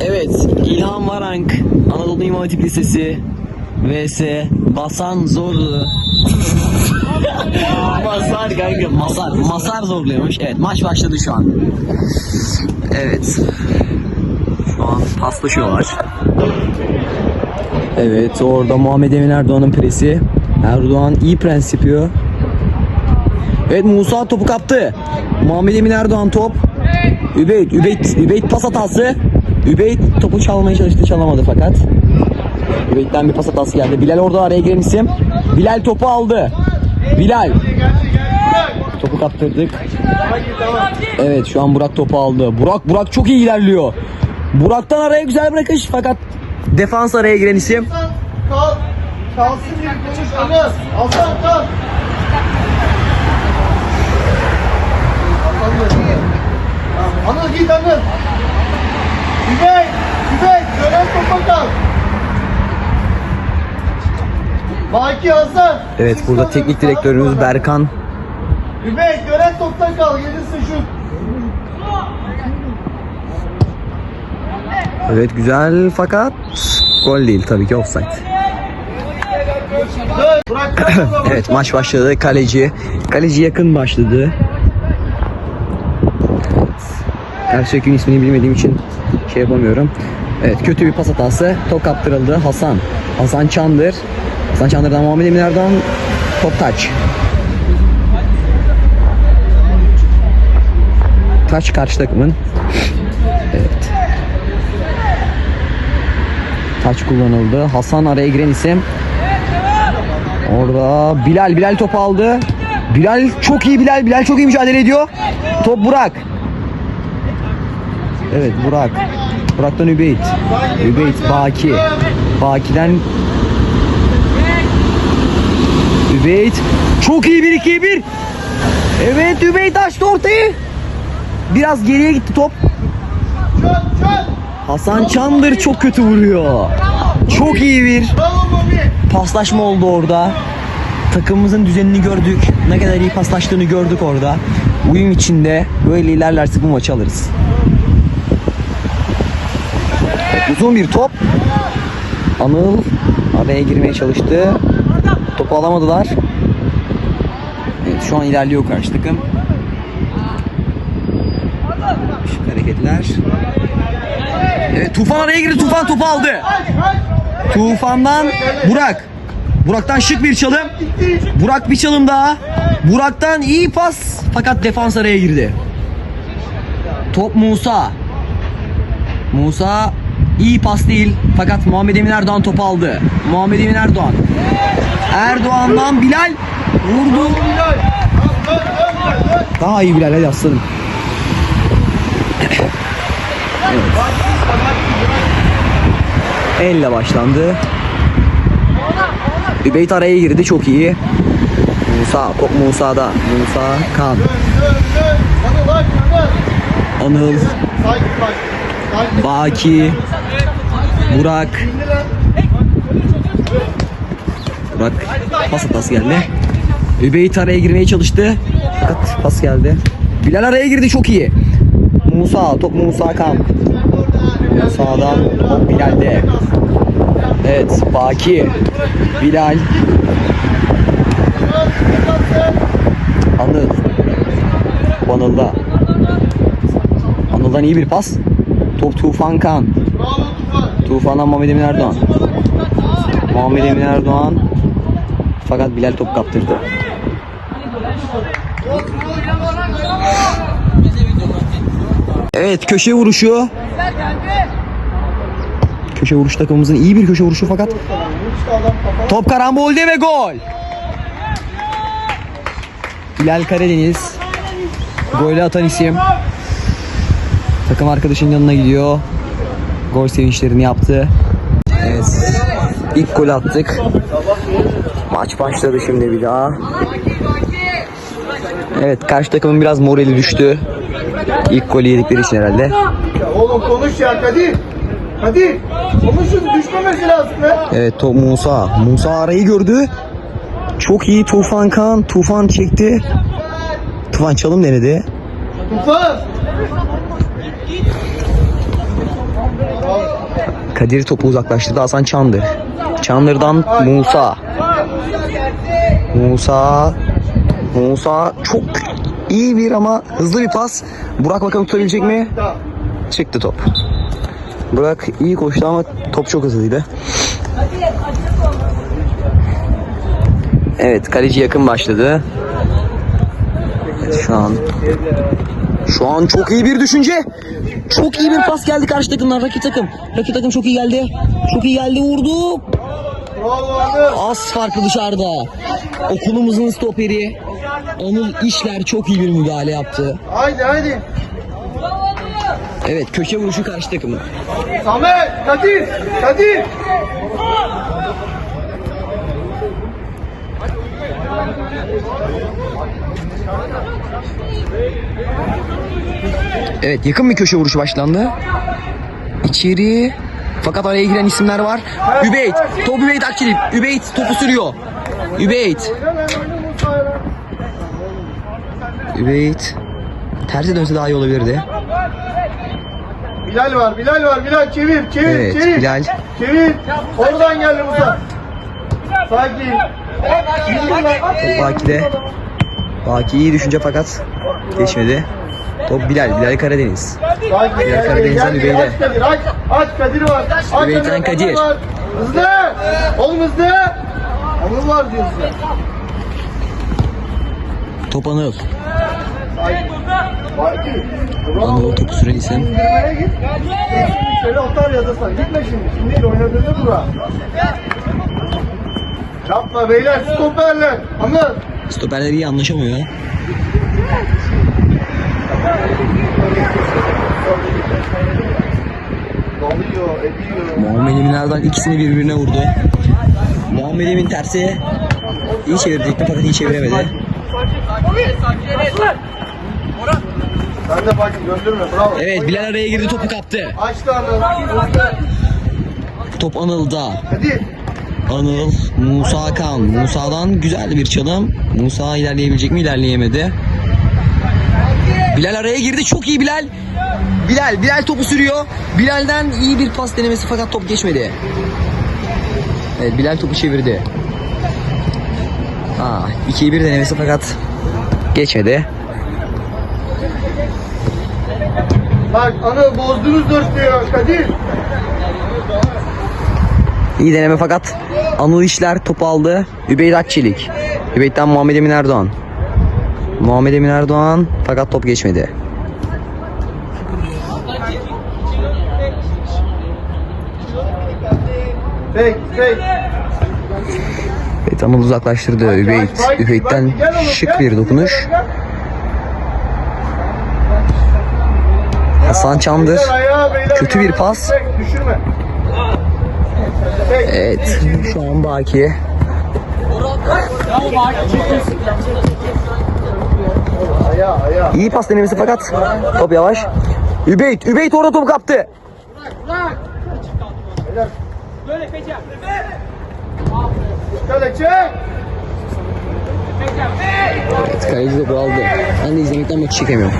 Evet, İlhan Varank, Anadolu İmam Hatip Lisesi vs Basan Zorlu. Masar kanka, Masar, Masar zorluyormuş. Evet, maç başladı şu an. Evet. Şu an paslaşıyorlar. Evet, orada Muhammed Emin Erdoğan'ın presi. Erdoğan iyi prens yapıyor. Evet Musa topu kaptı. Muhammed Emin Erdoğan top. Übeyt, Übeyt, Übeyt pas hatası. Übeyt topu çalmaya çalıştı çalamadı fakat. Übeyt'ten bir pas hatası geldi. Bilal orada araya giren isim. Bilal topu aldı. Bilal. Topu kaptırdık. Evet şu an Burak topu aldı. Burak Burak çok iyi ilerliyor. Burak'tan araya güzel bırakış fakat defans araya giren isim. Kal. Kalsın bir konuş Anıl. Hasan kal. Anıl git Anıl. Übey. Übey. Gören topa kal. Baki Hasan. Evet burada teknik direktörümüz Berkan. Übey gören topta kal. Gelirsin şut. Evet güzel fakat gol değil tabii ki offside. Evet maç başladı. Kaleci. Kaleci yakın başladı. Gerçek ismini bilmediğim için şey yapamıyorum. Evet kötü bir pas hatası. Top kaptırıldı. Hasan. Hasan Çandır. Hasan Çandır'dan Muhammed Emin. Top taç. Taç karşı takımın. Evet. Taç kullanıldı. Hasan araya giren isim. Orada Bilal Bilal topu aldı. Bilal çok iyi Bilal Bilal çok iyi mücadele ediyor. Top Burak. Evet Burak. Burak'tan Übeyt. Übeyt Baki. Baki'den Übeyt. Çok iyi 1 2 1. Evet Übeyt açtı ortayı. Biraz geriye gitti top. Hasan Çandır çok kötü vuruyor. Çok iyi bir paslaşma oldu orada. Takımımızın düzenini gördük. Ne kadar iyi paslaştığını gördük orada. Uyum içinde böyle ilerlersek bu maçı alırız. Uzun bir top. Anıl araya girmeye çalıştı. Topu alamadılar. Evet, şu an ilerliyor karşı takım. Şık hareketler. Evet Tufan araya girdi. Tufan topu aldı. Tufan'dan Burak. Burak'tan şık bir çalım. Burak bir çalım daha. Burak'tan iyi pas fakat defans araya girdi. Top Musa. Musa iyi pas değil fakat Muhammed Emin Erdoğan topu aldı. Muhammed Emin Erdoğan. Erdoğan'dan Bilal vurdu. Daha iyi Bilal hadi aslanım. Evet. Elle başlandı. Übeyt araya girdi çok iyi. Musa, top Musa'da. Musa, Kan. Anıl. Baki, Burak. Burak pas hatası geldi. Übeyt araya girmeye çalıştı. Fakat pas geldi. Bilal araya girdi çok iyi. Musa, top Musa Kan. Musa'dan top Bilal'de. Evet, Baki, Bilal, Anıl. Anıl'da. Anıl'dan iyi bir pas. Top Tufan Kan. Tufan'dan Muhammed Emin Erdoğan. Muhammed Emin Erdoğan. Fakat Bilal top kaptırdı. Evet köşe vuruşu. Köşe vuruş takımımızın iyi bir köşe vuruşu fakat top karambolde ve gol. Bilal Karadeniz. Golü atan isim. Takım arkadaşının yanına gidiyor. Gol sevinçlerini yaptı. Evet. İlk gol attık. Maç başladı şimdi bir daha. Evet karşı takımın biraz morali düştü. İlk golü yedikleri için herhalde. Oğlum konuş ya Kadir. Kadir. Konuşun düşmemesi lazım ya. Evet top Musa. Musa arayı gördü. Çok iyi Tufan Kan. Tufan çekti. Tufan çalım denedi. Tufan. Kadir topu uzaklaştırdı Hasan Çandır. Çandır'dan Musa. Musa. Musa çok iyi bir ama hızlı bir pas. Burak bakalım tutabilecek mi? Çıktı top. Burak iyi koştu ama top çok hızlıydı. Evet kaleci yakın başladı. Evet, şu an şu an çok iyi bir düşünce. Çok iyi bir pas geldi karşı takımdan rakip takım. Rakip takım çok iyi geldi. Çok iyi geldi vurdu. Az farklı dışarıda. Okulumuzun stoperi Anıl İşler çok iyi bir müdahale yaptı. Haydi haydi. Evet köşe vuruşu karşı takımın. Samet, Kadir, Kadir. Evet yakın bir köşe vuruşu başlandı. İçeri fakat araya giren isimler var. Übeyt. Top Übeyt Akçilip. Übeyt topu sürüyor. Übeyt. Übeyt. Tersi dönse daha iyi olabilirdi. Bilal var, Bilal var, Bilal çevir, çevir, Evet, çevir. Bilal. Çevir. Oradan geldi Musa. Sakin. Top Baki'de. Baki iyi düşünce fakat geçmedi. Top Bilal. Bilal Karadeniz. Bilal Karadeniz'den Übeyde. Aç Kadir, var. Aç Übeyt'ten Kadir. Hızlı. Oğlum hızlı. Anıl var diyorsun. Top Anıl. Anıl topu süren isim. Şöyle otar ya da sen. Gitme şimdi. Şimdi değil oynadığında dura. Yapma beyler stoperler. Anıl. Stoperler iyi anlaşamıyor. Muhammed Eminler'den ikisini birbirine vurdu. Muhammed Emin tersi iyi çevirecekti fakat iyi çeviremedi. Sen de bak gönderme bravo. Evet Bilal araya girdi topu kaptı. Açtı. Top Anıl'da. Hadi. Anıl, Musa Kan. Musa'dan güzel bir çalım. Musa ilerleyebilecek mi? İlerleyemedi. Bilal araya girdi. Çok iyi Bilal. Bilal, Bilal topu sürüyor. Bilal'den iyi bir pas denemesi fakat top geçmedi. Evet, Bilal topu çevirdi. Ha, 2'ye 1 denemesi fakat geçmedi. Bak Anıl bozdunuz dörtlüyor Kadir. İyi deneme fakat Anıl İşler topu aldı. Übeyt Akçelik. Übeyt'ten Muhammed Emin Erdoğan. Muhammed Emin Erdoğan fakat top geçmedi. Pek pek. Übeyt Anıl uzaklaştırdı. Übeyt. Übeyt'ten şık bir dokunuş. Hasan Çandır. Kötü bir pas. Evet. Şu an Baki. İyi pas denemesi fakat top yavaş. Übeyt. Übeyt orada topu kaptı. Şöyle çek. Evet, kaleci topu aldı. Ben de izlemekten maçı çekemiyorum.